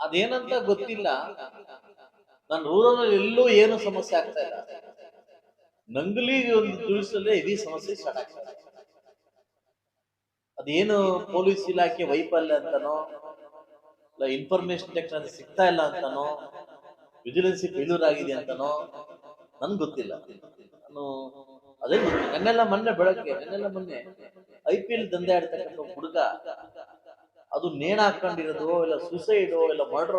ಅದೇನಂತ ಗೊತ್ತಿಲ್ಲ. ನಾನು ರೂರಲ್ ಎಲ್ಲೂ ಏನು ಸಮಸ್ಯೆ ಆಗ್ತಾ ಇಲ್ಲ. ನಂಗಲಿ ಒಂದು ತಿಳಿಸಲೇ ಇಡೀ ಸಮಸ್ಯೆ ಸ್ಟಾರ್ಟ್ ಆಗ್ತದೆ. ಅದೇನು ಪೊಲೀಸ್ ಇಲಾಖೆ ವೈಫಲ್ಯ ಅಂತನೋ, ಇಲ್ಲ ಇನ್ಫಾರ್ಮೇಶನ್ ಟೆಕ್ನಾಲಜಿ ಸಿಗ್ತಾ ಇಲ್ಲ ಅಂತನೋ ವಿಜಿಲೆನ್ಸಿ ಫೇಲ್ಯೂರ್ ಆಗಿದೆ ಅಂತನೋ, ನನ್ಗೆ ಗೊತ್ತಿಲ್ಲ. ನಾನು ಅದೇ. ನೆನ್ನೆಲ್ಲ ಮೊನ್ನೆ ಬೆಳಗ್ಗೆ, ನೆನ್ನೆಲ್ಲ ಮೊನ್ನೆ ಐ ಪಿ ಎಲ್ ದಂಧೆ ಆಡ್ತಕ್ಕಂಥ ಹುಡುಗ ಅದು ನೇಣ ಹಾಕೊಂಡಿರೋದು ಇಲ್ಲ ಸುಸೈಡು, ಇಲ್ಲ ಮರ್ಡರ್?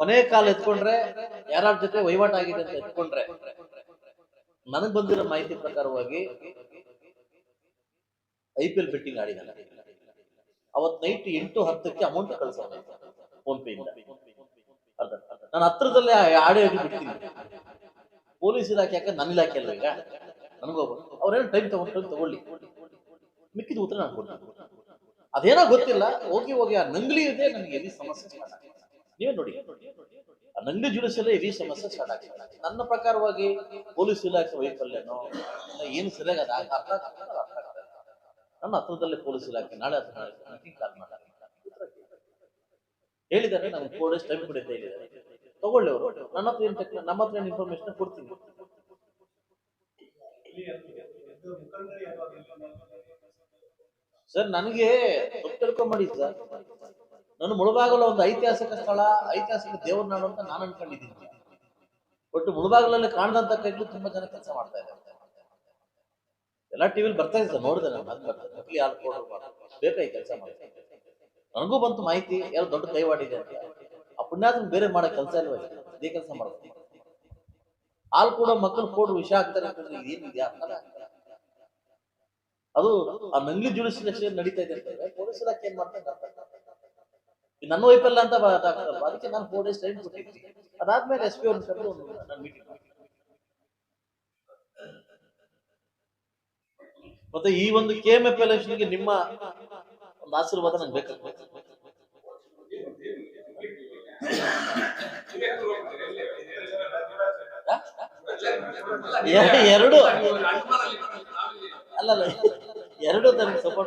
ಕೊನೆ ಕಾಲ ಎತ್ಕೊಂಡ್ರೆ ಯಾರ ಜೊತೆ ವಹಿವಾಟ್ ಆಗಿದೆ ಅಂತ ಎತ್ಕೊಂಡ್ರೆ, ನನಗ್ ಬಂದಿರೋ ಮಾಹಿತಿ ಪ್ರಕಾರವಾಗಿ ಐ ಪಿ ಎಲ್ ಬೆಟ್ಟಿಂಗ್ ಆಡಿದ ಅವತ್ ನೈಟ್ ಎಂಟು ಹತ್ತಕ್ಕೆ ಅಮೌಂಟ್ ಕಳ್ಸೋಣ ಫೋನ್ ಪೇ ನಾನು ಹತ್ರದಲ್ಲೇ ಆಡಿ ಹೋಗಿ ಬಿಡ್ತೀನಿ. ಪೊಲೀಸ್ ಇಲಾಖೆ ಯಾಕೆ? ನನ್ನ ಇಲಾಖೆ ಅಲ್ವ ಈಗ? ನನಗೋಗ ಅವ್ರೇನು ಟೈಮ್ ತಗೊಂಡು ತಗೊಳ್ಳಿ. ಮಿಕ್ಕಿದ ಉತ್ತರ ನಾನು ಕೊಡ್ತೀನಿ. ಅದೇನೋ ಗೊತ್ತಿಲ್ಲ, ಹೋಗಿ ಹೋಗಿ ಆ ನಂಗ್ಲಿ ಇದೆ, ನನಗೆ ಎಲ್ಲಿ ಸಮಸ್ಯೆ. ನೀವೇ ನೋಡಿ. ಆ ನಂಗ್ಲಿ ಜುಡಿಸಲೇ ಎಲ್ಲಿ ಸಮಸ್ಯೆ ಸ್ಟಾರ್ಟ್ ಆಗಿದೆ. ನನ್ನ ಪ್ರಕಾರವಾಗಿ ಪೊಲೀಸ್ ಇಲಾಖೆ ವೈಫಲ್ಯನೋ ಏನು ಸರಿಯಾಗಿ ಅದು ಅರ್ಥ ಅರ್ಥ. ನನ್ನ ಹತ್ರದಲ್ಲೇ ಪೊಲೀಸ್ ಇಲಾಖೆ, ನಾಳೆ ಹತ್ರ ನಾಳೆ ಕಾಲ್ ಮಾಡಿ ಹೇಳಿದ್ದಾರೆ, ನಮ್ಗೆ ಫೋರ್ ಡೇಸ್ ಟೈಮ್ ಕೊಡಿ ಅಂತ ಹೇಳಿದ್ದಾರೆ. ತಗೊಳ್ಳಿ ಅವರು ನನ್ನ ಹತ್ರ ಏನು ಟೆಕ್ನ ನಮ್ಮ ಹತ್ರ ಏನು ಇನ್ಫಾರ್ಮೇಶನ್ ಕೊಡ್ತೀನಿ. ಸರ್ ನನಗೆ ತಿಳ್ಕೊಂಬಿಡಿ ಸರ್ ನಾನು ಮುಳುಬಾಗಲ ಒಂದು ಐತಿಹಾಸಿಕ ಸ್ಥಳ, ಐತಿಹಾಸಿಕ ದೇವ್ರ ನಾಡು ಅಂತ ನಾನು ಅನ್ಕೊಂಡಿದ್ದೀನಿ. ಬಟ್ ಮುಳುಬಾಗಲಲ್ಲಿ ಕಾಣದಂತ ಕೈಗಳು ತುಂಬಾ ಜನ ಕೆಲಸ ಮಾಡ್ತಾ ಇದ್ದಾರೆ. ಎಲ್ಲ ಟಿವಿಲಿ ಬರ್ತಾ ಇದೆ ಸರ್ ನೋಡಿದೆ ನಾನು ನಕಲಿ ಹಾಲು ಕೊಡೋರು ಬೇಕಾಗಿ ಕೆಲಸ ಮಾಡ್ತಾರೆ ನನಗೂ ಬಂತು ಮಾಹಿತಿ, ಯಾರು ದೊಡ್ಡ ಕೈವಾಡಿದೆ ಅಂತ. ಆ ಪುಣ್ಯಾತ್ಮ ಬೇರೆ ಮಾಡೋ ಕೆಲಸ ಇಲ್ವ ಇದು? ಕೆಲಸ ಮಾಡ್ತೀನಿ ಹಾಲು ಕೂಡ ಮಕ್ಕಳು ಕೊಡು, ವಿಷ ಆಗ್ತಾರೆ ಏನಿದೆ ಆಗ್ತಿಲ್ಲ. ಅದು ಆ ನಂಗ್ಲಿ ಜುಡಿಸಿ ನಡೀತಾ ಇದೆ ಅಂತಂದ್ರೆ ಪೊಲೀಸ್ ಇಲಾಖೆ ಏನ್ ಮಾಡ್ತಾರೆ ನನ್ನ ವೈಫಲ್ಯ ಅಂತ? ಅದಕ್ಕೆ ನಾನು ಫೋರ್ ಡೇಸ್ ಟೈಮ್ ಕೊಟ್ಟಿದ್ದೀನಿ ಅದಾದ್ಮೇಲೆ ಎಸ್ ಪಿ ಕರೆದು ಒಂದು ನಾನು ಮೀಟಿಂಗ್ ಮತ್ತೆ ಈ ಒಂದು ಕೆ ಎಂ ಎಫ್ ಎಲೆಕ್ಷನ್ಗೆ ನಿಮ್ಮ ಒಂದು ಆಶೀರ್ವಾದ ನಂಗೆ ಬೇಕಾಗ್ತದೆ ಎರಡು ಅಲ್ಲಲ್ಲ. ಎರಡು ತಂದು ಸಪೋರ್ಟ್